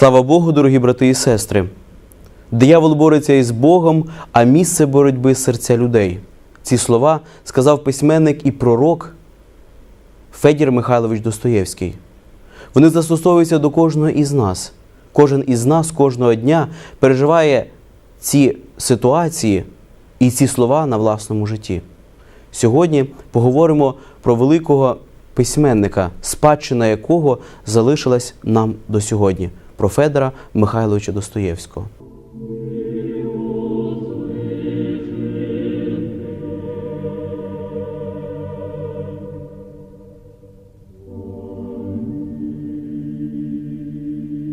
Слава Богу, дорогі брати і сестри! Диявол бореться із Богом, а місце боротьби серця людей. Ці слова сказав письменник і пророк Федір Михайлович Достоєвський. Вони застосовуються до кожного із нас. Кожен із нас кожного дня переживає ці ситуації і ці слова на власному житті. Сьогодні поговоримо про великого письменника, спадщина якого залишилась нам до сьогодні, про Федора Михайловича Достоєвського.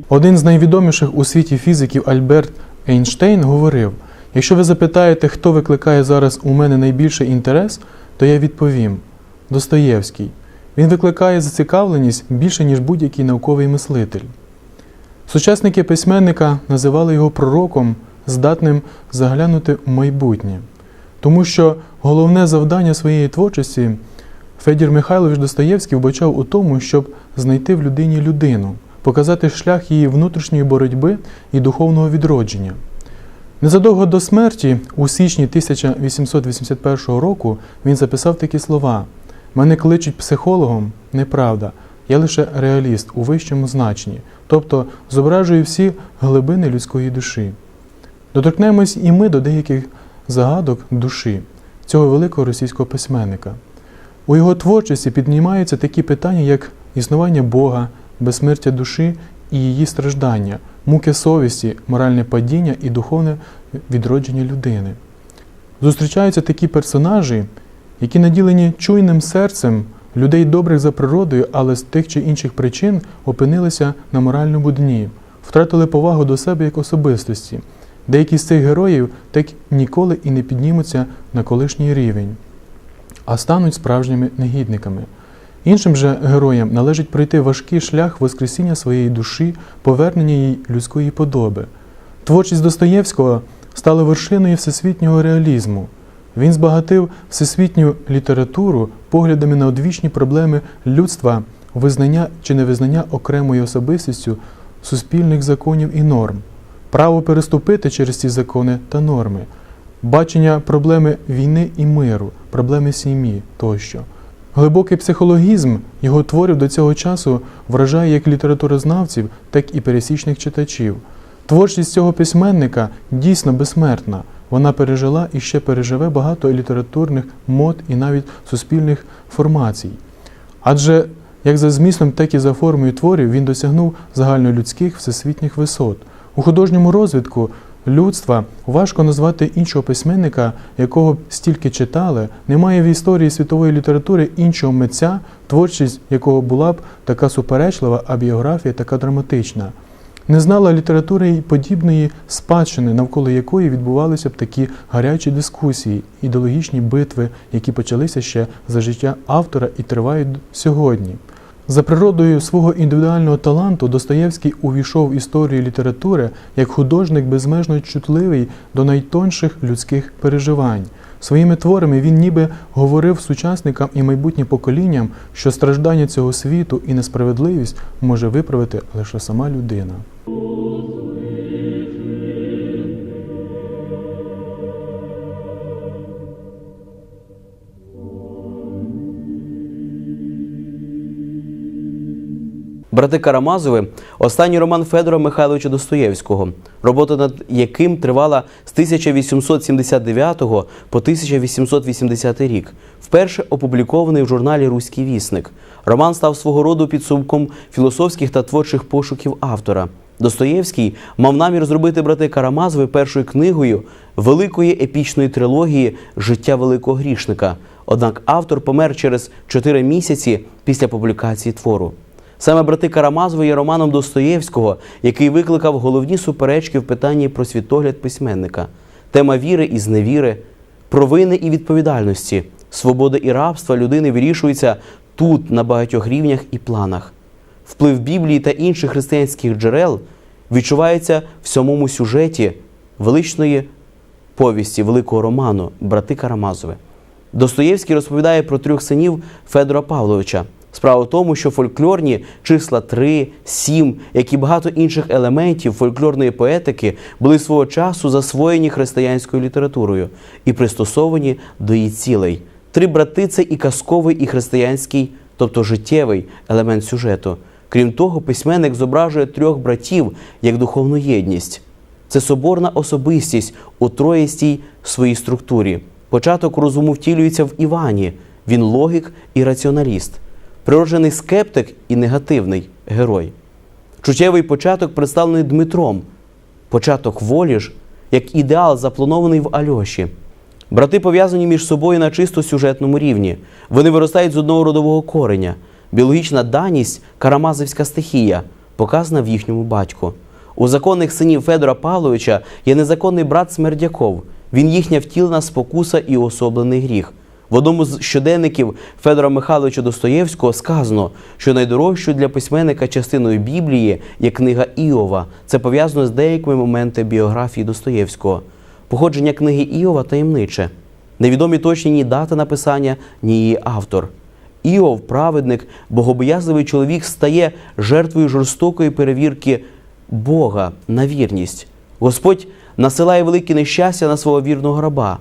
Один з найвідоміших у світі фізиків Альберт Ейнштейн говорив: якщо ви запитаєте, хто викликає зараз у мене найбільший інтерес, то я відповім Достоєвський. Він викликає зацікавленість більше, ніж будь-який науковий мислитель. Сучасники письменника називали його пророком, здатним заглянути в майбутнє. Тому що головне завдання своєї творчості Федір Михайлович Достоєвський вбачав у тому, щоб знайти в людині людину, показати шлях її внутрішньої боротьби і духовного відродження. Незадовго до смерті, у січні 1881 року, він записав такі слова: Мене кличуть психологом, неправда, я лише реаліст у вищому значенні, тобто зображую всі глибини людської душі. Доторкнемось і ми до деяких загадок душі цього великого російського письменника. У його творчості піднімаються такі питання, як існування Бога, безсмертя душі і її страждання, муки совісті, моральне падіння і духовне відродження людини. Зустрічаються такі персонажі, які наділені чуйним серцем людей добрих за природою, але з тих чи інших причин опинилися на моральному дні, втратили повагу до себе як особистості. Деякі з цих героїв так ніколи і не піднімуться на колишній рівень, а стануть справжніми негідниками. Іншим же героям належить пройти важкий шлях воскресіння своєї душі, повернення їй людської подоби. Творчість Достоєвського стала вершиною всесвітнього реалізму. Він збагатив всесвітню літературу поглядами на одвічні проблеми людства, визнання чи невизнання окремою особистістю суспільних законів і норм, право переступити через ці закони та норми, бачення проблеми війни і миру, проблеми сім'ї тощо. Глибокий психологізм його творів до цього часу вражає як літературознавців, так і пересічних читачів. Творчість цього письменника дійсно безсмертна. Вона пережила і ще переживе багато літературних мод і навіть суспільних формацій. Адже як за змістом, так і за формою творів він досягнув загальнолюдських всесвітніх висот. У художньому розвитку людства важко назвати іншого письменника, якого б стільки читали, немає в історії світової літератури іншого митця, творчість якого була б така суперечлива, а біографія така драматична. Не знала літератури подібної спадщини, навколо якої відбувалися б такі гарячі дискусії, ідеологічні битви, які почалися ще за життя автора і тривають сьогодні. За природою свого індивідуального таланту Достоєвський увійшов в історію літератури як художник безмежно чутливий до найтонших людських переживань. Своїми творами він ніби говорив сучасникам і майбутнім поколінням, що страждання цього світу і несправедливість може виправити лише сама людина. Брати Карамазови останній роман Федора Михайловича Достоєвського, робота над яким тривала з 1879 по 1880 рік, вперше опублікований в журналі Руський вісник. Роман став свого роду підсумком філософських та творчих пошуків автора. Достоєвський мав намір зробити брати Карамазови першою книгою великої епічної трилогії Життя великого грішника. Однак автор помер через 4 місяці після публікації твору. Саме брати Карамазови є романом Достоєвського, який викликав головні суперечки в питанні про світогляд письменника, тема віри і зневіри, провини і відповідальності, свободи і рабства людини вирішується тут на багатьох рівнях і планах. Вплив Біблії та інших християнських джерел відчувається в самому сюжеті величної повісті великого роману Брати Карамазови. Достоєвський розповідає про трьох синів Федора Павловича Справа в тому, що фольклорні числа 3, 7, як і багато інших елементів фольклорної поетики були свого часу засвоєні християнською літературою і пристосовані до її цілей. Три брати це і казковий, і християнський, тобто життєвий елемент сюжету. Крім того, письменник зображує трьох братів як духовну єдність. Це соборна особистість у троїстій своїй структурі. Початок розуму втілюється в Івані. Він логік і раціоналіст, природжений скептик і негативний герой. Чуттєвий початок представлений Дмитром, початок волі ж як ідеал, запланований в Альоші. Брати пов'язані між собою на чисто сюжетному рівні. Вони виростають з одного родового кореня. Біологічна даність карамазовська стихія, показана в їхньому батьку. У законних синів Федора Павловича є незаконний брат Смердяков. Він їхня втілена спокуса і особлений гріх. В одному з щоденників Федора Михайловича Достоєвського сказано, що найдорожчою для письменника частиною Біблії є книга Іова. Це пов'язано з деякими моментами біографії Достоєвського. Походження книги Іова таємниче. Невідомі точні ні дата написання, ні її автор. Іов, праведник, богобоязливий чоловік, стає жертвою жорстокої перевірки Бога на вірність. Господь насилає велике нещастя на свого вірного раба.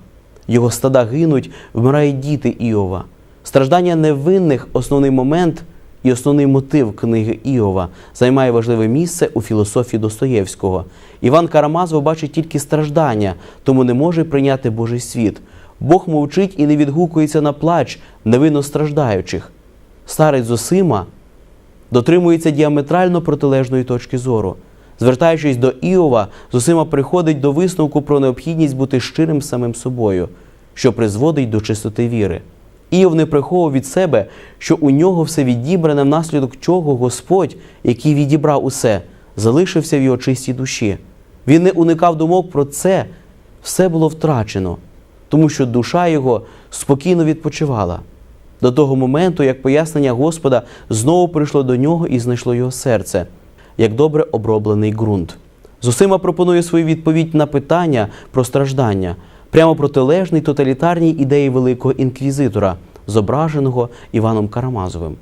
Його стада гинуть, вмирають діти Іова. Страждання невинних основний момент і основний мотив книги Іова займає важливе місце у філософії Достоєвського. Іван Карамазов бачить тільки страждання, тому не може прийняти Божий світ. Бог мовчить і не відгукується на плач невинно страждаючих. Старець Зосима дотримується діаметрально протилежної точки зору. Звертаючись до Іова, Зосима приходить до висновку про необхідність бути щирим самим собою, що призводить до чистоти віри. Іов не приховував від себе, що у нього все відібране, внаслідок чого Господь, який відібрав усе, залишився в його чистій душі. Він не уникав думок про це, все було втрачено, тому що душа його спокійно відпочивала. До того моменту, як пояснення Господа знову прийшло до нього і знайшло його серце, як добре оброблений ґрунт. Зосима пропонує свою відповідь на питання про страждання, прямо протилежний тоталітарній ідеї великого інквізитора, зображеного Іваном Карамазовим.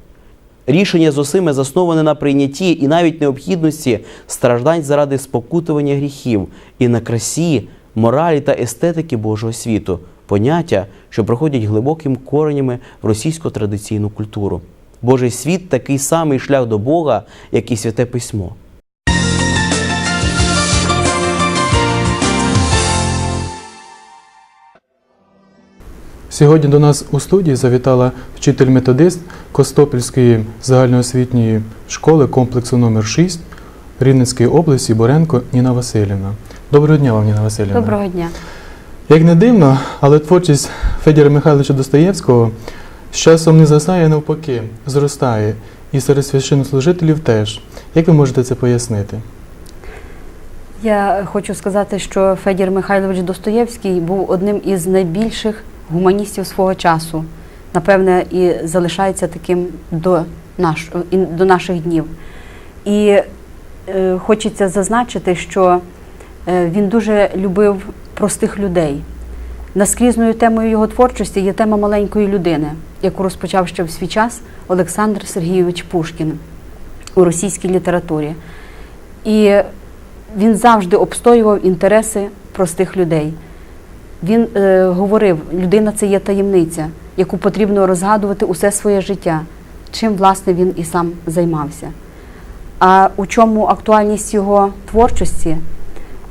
Рішення Зосими засноване на прийнятті і навіть необхідності страждань заради спокутування гріхів і на красі, моралі та естетики Божого світу, поняття, що проходять глибокими коренями в російську традиційну культуру. Божий світ такий самий шлях до Бога, як і святе письмо. Сьогодні до нас у студії завітала вчитель-методист Костопільської загальноосвітньої школи комплексу номер 6 Рівненської області Боренко Ніна Васильівна. Доброго дня вам, Ніна Васильівна. Доброго дня. Як не дивно, але творчість Федора Михайловича Достоєвського з часом не засає, а навпаки, зростає. І серед священнослужителів теж. Як ви можете це пояснити? Я хочу сказати, що Федір Михайлович Достоєвський був одним із найбільших гуманістів свого часу. Напевне, і залишається таким до, наш, до наших днів. І е, хочеться зазначити, що е, він дуже любив простих людей. Наскрізною темою його творчості є тема маленької людини, яку розпочав ще в свій час Олександр Сергійович Пушкін у російській літературі. І він завжди обстоював інтереси простих людей. Він е, говорив, людина це є таємниця, яку потрібно розгадувати усе своє життя, чим власне він і сам займався. А у чому актуальність його творчості?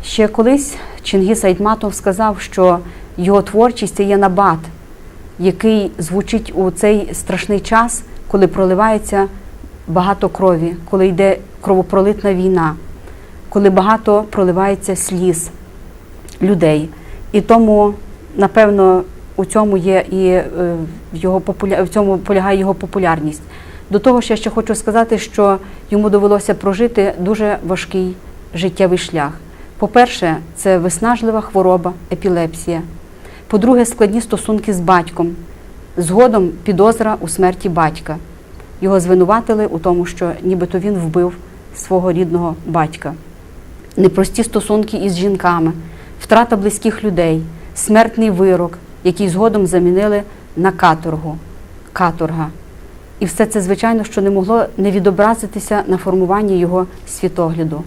Ще колись Чингіс Айтматов сказав, що його творчість це є набат, який звучить у цей страшний час, коли проливається багато крові, коли йде кровопролитна війна, коли багато проливається сліз людей. І тому, напевно, у цьому є і е, його в цьому полягає його популярність. До того ж, я ще хочу сказати, що йому довелося прожити дуже важкий життєвий шлях. По-перше, це виснажлива хвороба, епілепсія. По-друге, складні стосунки з батьком. Згодом підозра у смерті батька. Його звинуватили у тому, що нібито він вбив свого рідного батька. Непрості стосунки із жінками, втрата близьких людей, смертний вирок, який згодом замінили на каторгу. Каторга. І все це, звичайно, що не могло не відобразитися на формуванні його світогляду.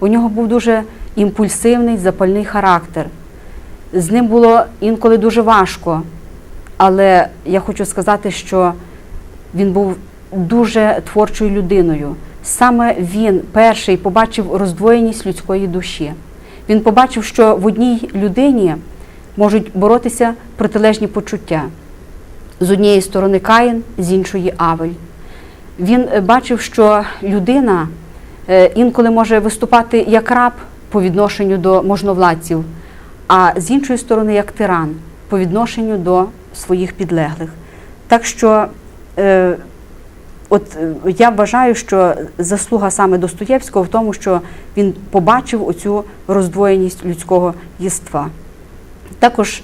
У нього був дуже імпульсивний, запальний характер. З ним було інколи дуже важко, але я хочу сказати, що він був дуже творчою людиною. Саме він перший побачив роздвоєність людської душі. Він побачив, що в одній людині можуть боротися протилежні почуття. З однієї сторони Каїн, з іншої Авель. Він е, бачив, що людина е, інколи може виступати як раб по відношенню до можновладців, а з іншої сторони як тиран по відношенню до своїх підлеглих. Так що е, от е, я вважаю, що заслуга саме Достоєвського в тому, що він побачив оцю роздвоєність людського єства. Також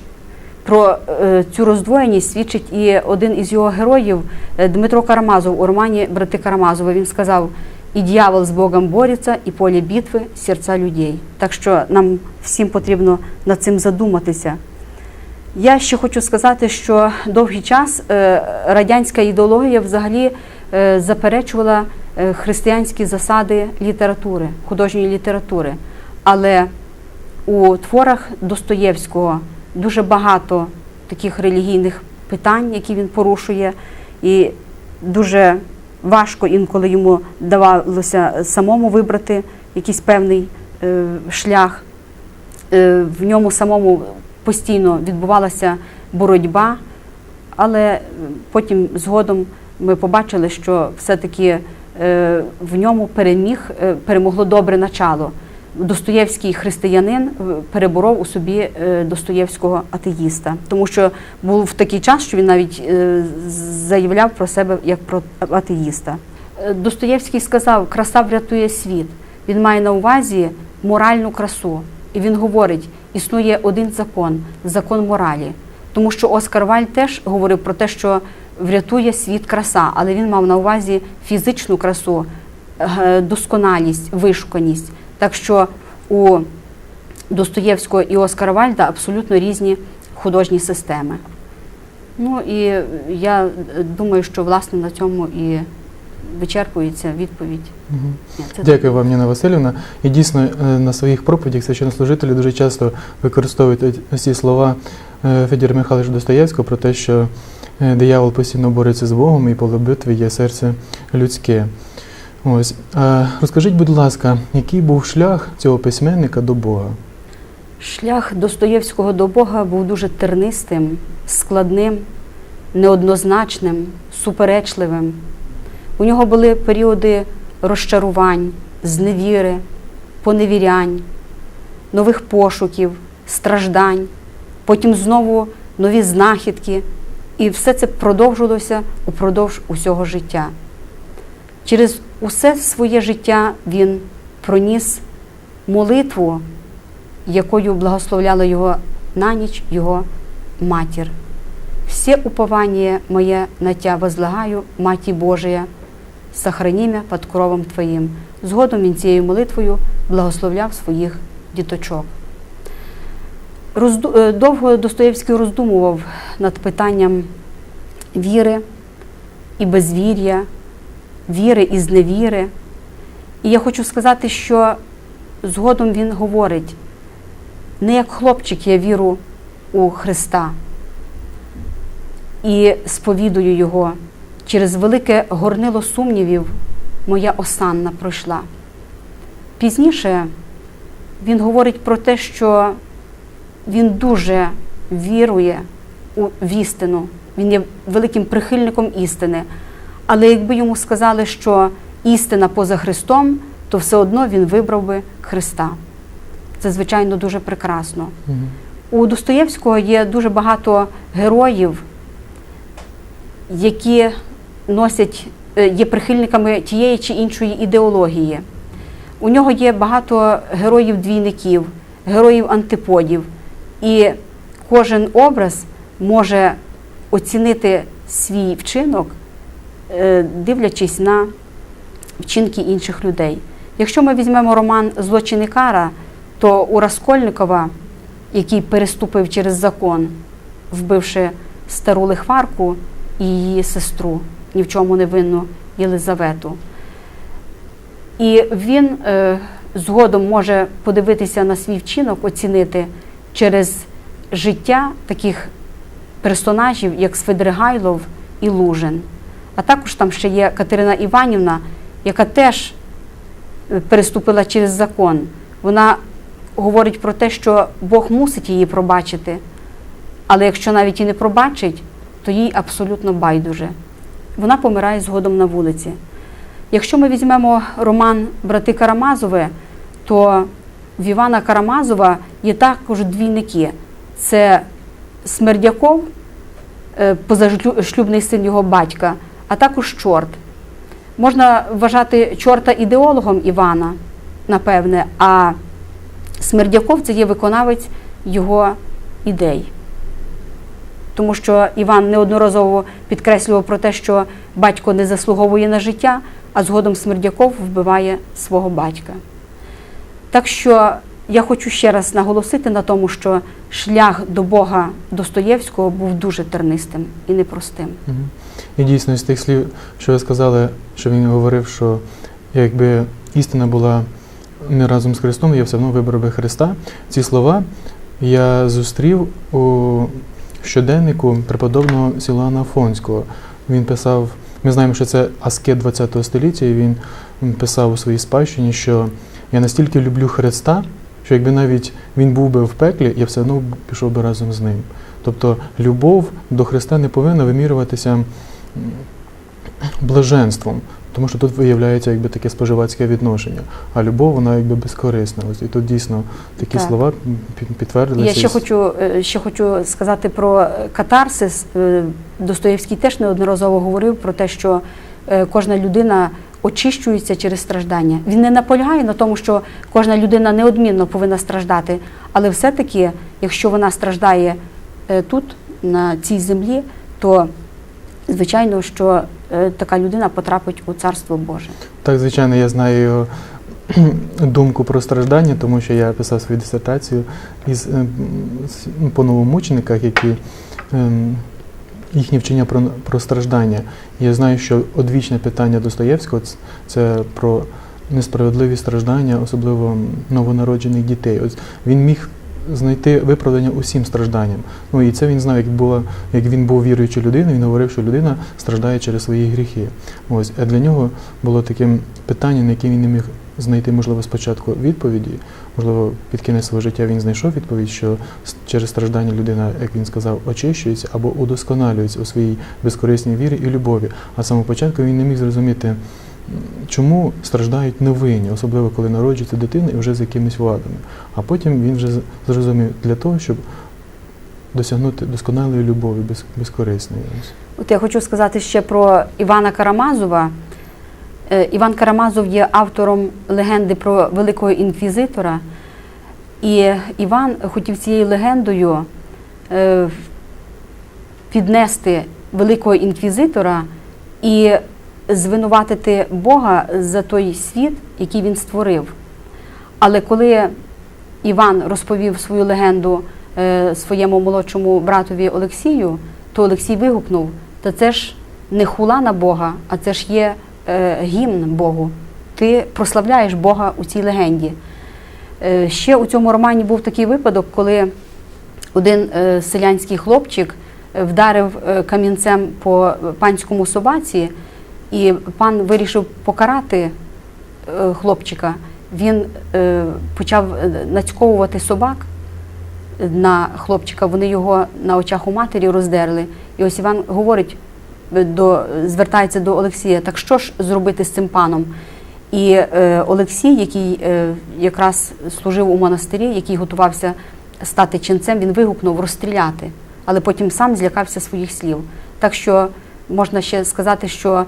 про е, цю роздвоєність свідчить і один із його героїв е, Дмитро Карамазов у романі Брати Карамазови. Він сказав: і дьявол з Богом бореться, і поле битви серця людей. Так що нам всім потрібно над цим задуматися. Я ще хочу сказати, що довгий час е, радянська ідеологія взагалі е, заперечувала е, християнські засади літератури, художньої літератури. Але у творах Достоєвського дуже багато таких релігійних питань, які він порушує, і дуже важко інколи йому давалося самому вибрати якийсь певний е, шлях. Е, в ньому самому постійно відбувалася боротьба, але потім згодом ми побачили, що все-таки е, в ньому переміг, перемогло добре начало. Достоєвський християнин е, переборов у собі е, Достоєвського атеїста, тому що був такий час, що він навіть е, заявляв про себе як про атеїста. Достоєвський сказав, краса врятує світ. Він має на увазі моральну красу. І він говорить, існує один закон закон моралі. Тому що Оскар Валь теж говорив про те, що врятує світ краса, але він мав на увазі фізичну красу, досконалість, вишуканість. Так що у Достоєвського і Оскара Вальда абсолютно різні художні системи. Ну і я думаю, що власне на цьому і вичерпується відповідь. Ні, це Дякую вам, Ніна Васильівна. І дійсно е, на своїх проповідях священнослужителі дуже часто використовують ці слова е, Федора Михайловича Достоєвського про те, що е, диявол постійно бореться з Богом і поле битви є серце людське. Ось розкажіть, будь ласка, який був шлях цього письменника до Бога? Шлях Достоєвського до Бога був дуже тернистим, складним, неоднозначним, суперечливим. У нього були періоди розчарувань, зневіри, поневірянь, нових пошуків, страждань, потім знову нові знахідки. І все це продовжувалося упродовж усього життя. Через усе своє життя він проніс молитву, якою благословляла його на ніч його матір. Все упование моє на тя возлагаю, Маті Божия, сохрани мя під кровом Твоїм. Згодом він цією молитвою благословляв своїх діточок. Розду... е, Довго Достоєвський роздумував над питанням віри і безвір'я, віри і зневіри. І я хочу сказати, що згодом він говорить, не як хлопчик я віру у Христа і сповідую Його. Через велике горнило сумнівів моя осанна пройшла. Пізніше він говорить про те, що він дуже вірує у в істину, він є великим прихильником істини. Але якби йому сказали, що істина поза Христом, то все одно він вибрав би Христа. Це, звичайно, дуже прекрасно. Мгм. У Достоєвського є дуже багато героїв, які носять, е, є прихильниками тієї чи іншої ідеології. У нього є багато героїв-двійників, героїв антиподів. І кожен образ може оцінити свій вчинок, дивлячись на вчинки інших людей. Якщо ми візьмемо роман Злочин і кара, то у Раскольникова, який переступив через закон, вбивши стару лихварку і її сестру, ні в чому не винну Єлизавету. І він е, згодом може подивитися на свій вчинок, оцінити через життя таких персонажів, як Свидригайлов і Лужин. А також там ще є Катерина Іванівна, яка теж е, переступила через закон. Вона говорить про те, що Бог мусить її пробачити, але якщо навіть і не пробачить, то їй абсолютно байдуже. Вона помирає згодом на вулиці. Якщо ми візьмемо роман Брати Карамазови, то в Івана Карамазова є також двійники. Це Смердяков, е, позашлюбний син його батька, а також чорт. Можна вважати чорта ідеологом Івана, напевне, а Смердяков це є виконавець його ідей. Тому що Іван неодноразово підкреслював про те, що батько не заслуговує на життя, а згодом Смердяков вбиває свого батька. Так що я хочу ще раз наголосити на тому, що шлях до Бога Достоєвського був дуже тернистим і непростим. І дійсно з тих слів, що ви сказали, що він говорив, що якби істина була не разом з Христом, я все одно вибрав би Христа. Ці слова я зустрів у щоденнику преподобного Сілана Афонського. Він писав, ми знаємо, що це аскет ХХ століття, і він писав у своїй спадщині, що я настільки люблю Христа, що якби навіть він був би в пеклі, я все одно пішов би разом з ним. Тобто любов до Христа не повинна вимірюватися блаженством, тому що тут виявляється якби таке споживацьке відношення. А любов, вона якби безкорисна. Ось і тут дійсно такі Так. слова під- підтвердилися. Я ще хочу, е, ще хочу сказати про е, катарсис. Е, Достоєвський теж неодноразово говорив про те, що кожна людина очищується через страждання. Він не наполягає на тому, що кожна людина неодмінно повинна страждати, але все-таки, якщо вона страждає е, тут, на цій землі, то звичайно, що е, така людина потрапить у Царство Боже. Так, звичайно, я знаю думку про страждання, тому що я писав свою дисертацію із, ем, ну, по новомучениках, які їхні вчення про, про страждання. Я знаю, що одвічне питання Достоєвського це про несправедливі страждання, особливо новонароджених дітей. Ось він міг знайти виправдання усім стражданням. Ну і це він знав, як було, як він був віруючою людиною, він говорив, що людина страждає через свої гріхи. Ось, а для нього було таким питанням, на яке він не міг знайти, можливо, спочатку відповіді. Можливо, під кінець свого життя він знайшов відповідь, що через страждання людина, як він сказав, очищується або удосконалюється у своїй безкорисній вірі і любові. А з самого початку він не міг зрозуміти, чому страждають невинні, особливо коли народжується дитина і вже з якимись вадами. А потім він вже зрозумів для того, щоб досягнути досконалої любові, без, безкорисної. От я хочу сказати ще про Івана Карамазова. Е, Іван Карамазов є автором легенди про великого інквізитора. І Іван хотів цією легендою е, піднести великого інквізитора і звинуватити Бога за той світ, який він створив. Але коли Іван розповів свою легенду е, своєму молодшому братові Олексію, то Олексій вигукнув: та це ж не хула на Бога, а це ж є гімн Богу. Ти прославляєш Бога у цій легенді. Е, ще у цьому романі був такий випадок, коли один е, селянський хлопчик е, вдарив е, камінцем по панському собаці, і пан вирішив покарати е, хлопчика. Він е, почав е, нацьковувати собак на хлопчика. Вони його на очах у матері роздерли. І ось Іван говорить е, до звертається до Олексія: так що ж зробити з цим паном? І е, Олексій, який е, якраз служив у монастирі, який готувався стати ченцем, він вигукнув розстріляти, але потім сам злякався своїх слів. Так що можна ще сказати, що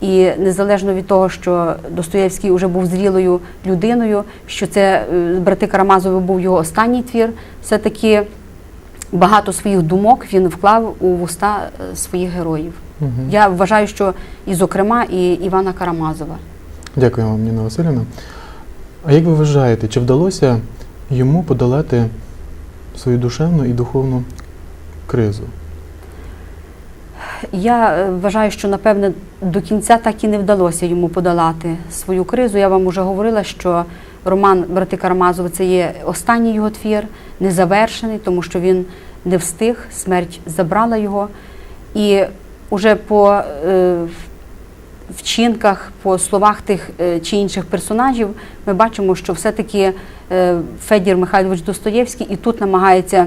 і незалежно від того, що Достоєвський вже був зрілою людиною, що це е, брати Карамазови був його останній твір, все-таки багато своїх думок він вклав у вуста е, своїх героїв. Мгм. Я вважаю, що і, зокрема, і Івана Карамазова. Дякую вам, Ніна Васильівна. А як ви вважаєте, чи вдалося йому подолати свою душевну і духовну кризу? я е, вважаю, що напевне до кінця так і не вдалося йому подолати свою кризу. Я вам вже говорила, що роман Брати Карамазови це є останній його твір, незавершений, тому що він не встиг, смерть забрала його. І уже по е, вчинках, по словах тих е, чи інших персонажів, ми бачимо, що все-таки е, Федір Михайлович Достоєвський і тут намагається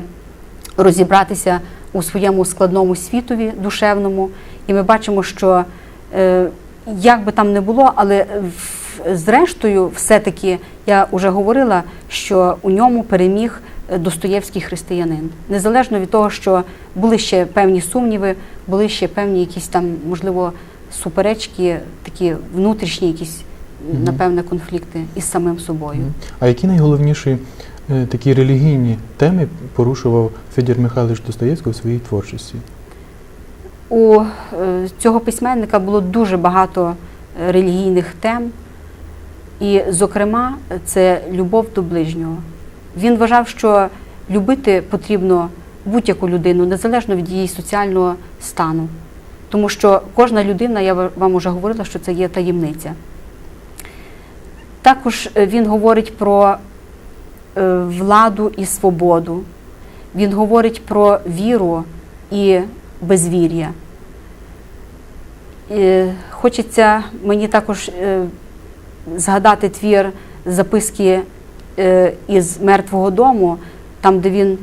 розібратися у своєму складному світові душевному. І ми бачимо, що е, як би там не було, але в- зрештою, все-таки я вже говорила, що у ньому переміг Достоєвський християнин. Незалежно від того, що були ще певні сумніви, були ще певні якісь там, можливо, суперечки, такі внутрішні якісь, напевне, конфлікти із самим собою. А які найголовніші е, такі релігійні теми порушував Федір Михайлович Достоєвський у своїй творчості? У е, цього письменника було дуже багато е, релігійних тем, і, зокрема, це любов до ближнього. Він вважав, що любити потрібно будь-яку людину, незалежно від її соціального стану. Тому що кожна людина, я вам вже говорила, що це є таємниця. Також е, він говорить про е, владу і свободу. Він говорить про віру і безвір'я. І хочеться мені також е, згадати твір записки е, із мертвого дому, там, де він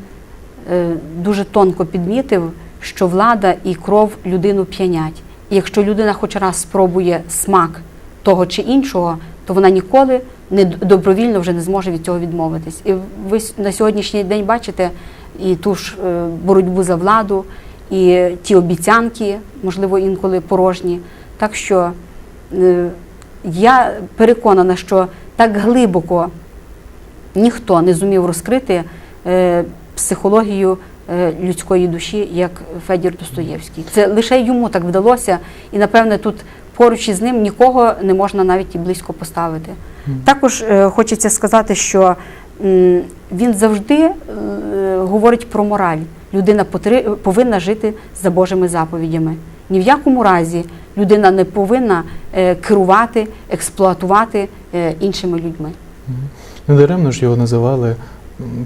е, дуже тонко підмітив, що влада і кров людину п'янять. І якщо людина хоч раз спробує смак того чи іншого, то вона ніколи не добровільно вже не зможе від цього відмовитись. І ви на сьогоднішній день бачите і ту ж е, боротьбу за владу, і ті обіцянки, можливо, інколи порожні. Так що е, я переконана, що так глибоко ніхто не зумів розкрити е, психологію е, людської душі, як Федір Достоєвський. Це лише йому так вдалося, і напевне тут поруч із ним нікого не можна навіть і близько поставити. Також е, хочеться сказати, що він завжди говорить про мораль. Людина повинна жити за Божими заповідями. Ні в якому разі людина не повинна керувати, експлуатувати іншими людьми. Недаремно ж його називали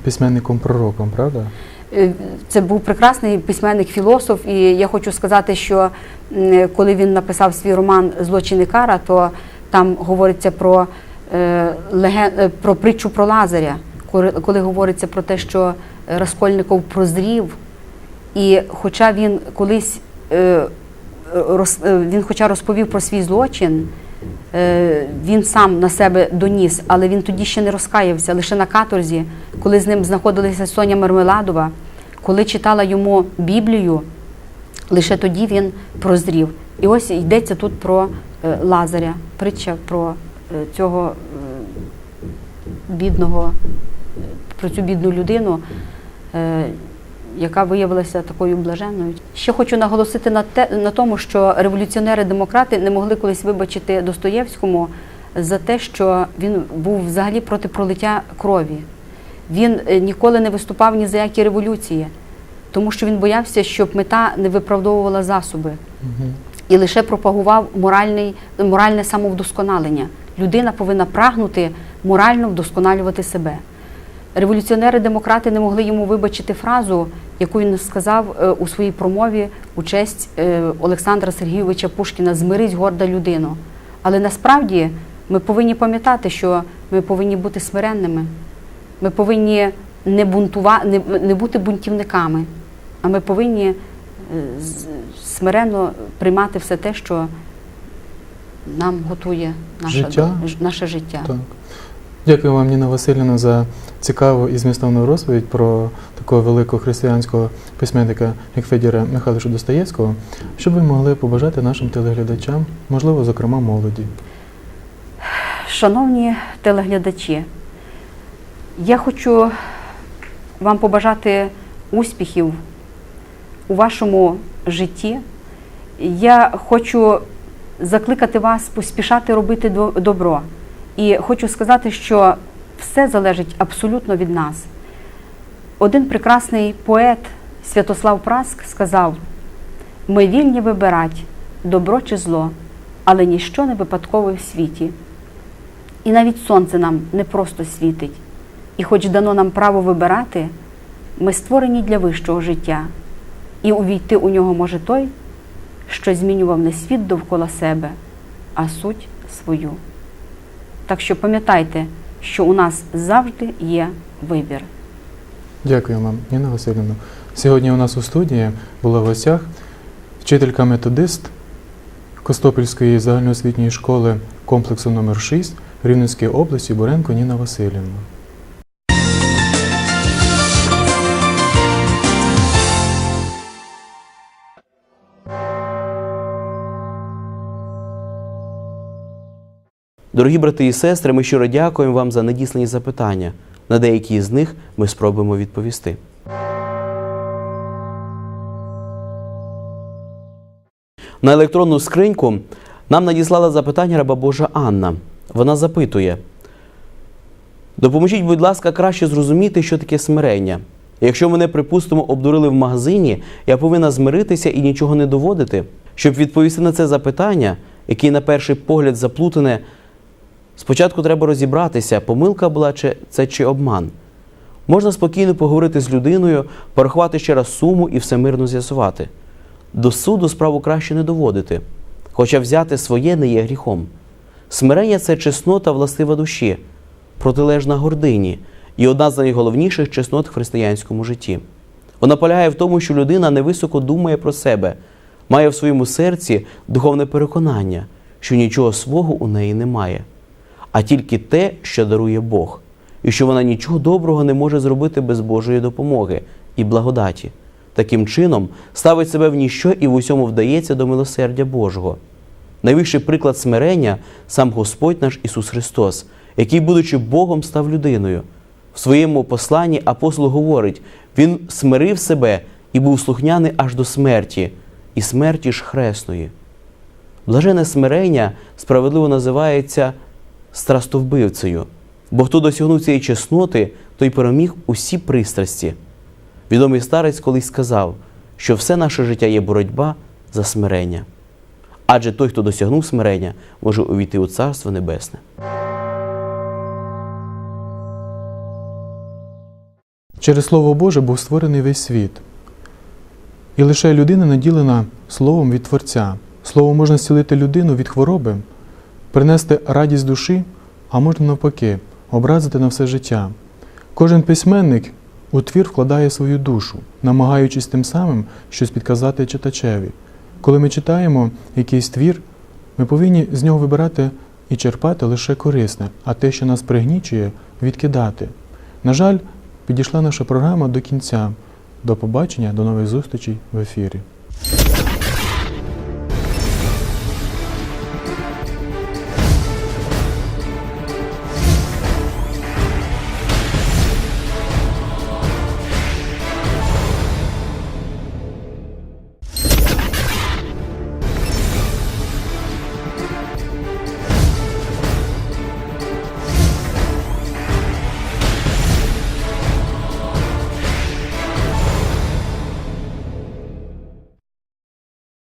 письменником-пророком, правда? Е, Це був прекрасний письменник-філософ, і я хочу сказати, що коли він написав свій роман Злочин і кара, то там говориться про, е, е, про притчу про Лазаря, коли- говориться про те, що Раскольников прозрів, і хоча він колись він хоча розповів про свій злочин, він сам на себе доніс, але він тоді ще не розкаявся, лише на каторзі, коли з ним знаходилася Соня Мармеладова, коли читала йому Біблію, лише тоді він прозрів. І ось йдеться тут про е, Лазаря, притча про е, цього е, бідного, е, про цю бідну людину. Яка виявилася такою блаженною. Ще хочу наголосити на те на тому, що революціонери-демократи не могли колись вибачити Достоєвському за те, що він був взагалі проти пролиття крові. Він е, ніколи не виступав ні за які революції, тому що він боявся, щоб мета не виправдовувала засоби і лише пропагував моральний, моральне самовдосконалення. Людина повинна прагнути морально вдосконалювати себе. Революціонери-демократи не могли йому вибачити фразу, яку він сказав е, у своїй промові у честь е, Олександра Сергійовича Пушкіна Змирись горда людину. Але насправді ми повинні пам'ятати, що ми повинні бути смиренними. Ми повинні не, бунтува... не, не бути бунтівниками, а ми повинні е, смиренно приймати все те, що нам готує наше Життя? наше життя. Так. Дякую вам, Ніна Васильівна, за цікаву і змістовну розповідь про такого великого християнського письменника, як Федіра Михайловича Достоєвського. Що ви могли побажати нашим телеглядачам, можливо, зокрема молоді? Шановні телеглядачі, я хочу вам побажати успіхів у вашому житті. Я хочу закликати вас поспішати робити добро. І хочу сказати, що все залежить абсолютно від нас. Один прекрасний поет Святослав Праск сказав: Ми вільні вибирать добро чи зло, але ніщо не випадкове в світі. І навіть сонце нам не просто світить. І хоч дано нам право вибирати, ми створені для вищого життя, і увійти у нього може той, що змінював не світ довкола себе, а суть свою. Так що пам'ятайте, що у нас завжди є вибір. Дякую вам, Ніна Васильівна. Сьогодні у нас у студії була в гостях вчителька-методист Костопільської загальноосвітньої школи комплексу номер 6 Рівненської області Буренко Ніна Васильівна. Дорогі брати і сестри, ми щиро дякуємо вам за надіслані запитання. На деякі з них ми спробуємо відповісти. На електронну скриньку нам надіслала запитання раба Божа Анна. Вона запитує: Допоможіть, будь ласка, краще зрозуміти, що таке смирення. Якщо мене, припустимо, обдурили в магазині, я повинна змиритися і нічого не доводити. Щоб відповісти на це запитання, яке на перший погляд заплутане, спочатку треба розібратися, помилка була чи це чи обман. Можна спокійно поговорити з людиною, порахувати ще раз суму і все мирно з'ясувати. До суду справу краще не доводити, хоча взяти своє не є гріхом. Смирення це чеснота властива душі, протилежна гордині і одна з найголовніших чеснот в християнському житті. Вона полягає в тому, що людина невисоко думає про себе, має в своєму серці духовне переконання, що нічого свого у неї немає, а тільки те, що дарує Бог, і що вона нічого доброго не може зробити без Божої допомоги і благодаті. Таким чином ставить себе в ніщо і в усьому вдається до милосердя Божого. Найвищий приклад смирення сам Господь наш Ісус Христос, який, будучи Богом, став людиною. В своєму посланні апостол говорить: Він смирив себе і був слухняний аж до смерті, і смерті ж хресної. Блажене смирення справедливо називається страстовбивцею, бо хто досягнув цієї чесноти, той переміг усі пристрасті. Відомий старець колись сказав, що все наше життя є боротьба за смирення. Адже той, хто досягнув смирення, може увійти у Царство Небесне. Через Слово Боже був створений весь світ. І лише людина наділена Словом від Творця. Словом можна зцілити людину від хвороби, принести радість душі, а можна навпаки, образити на все життя. Кожен письменник у твір вкладає свою душу, намагаючись тим самим щось підказати читачеві. Коли ми читаємо якийсь твір, ми повинні з нього вибирати і черпати лише корисне, а те, що нас пригнічує, відкидати. На жаль, підійшла наша програма до кінця. До побачення, до нових зустрічей в ефірі.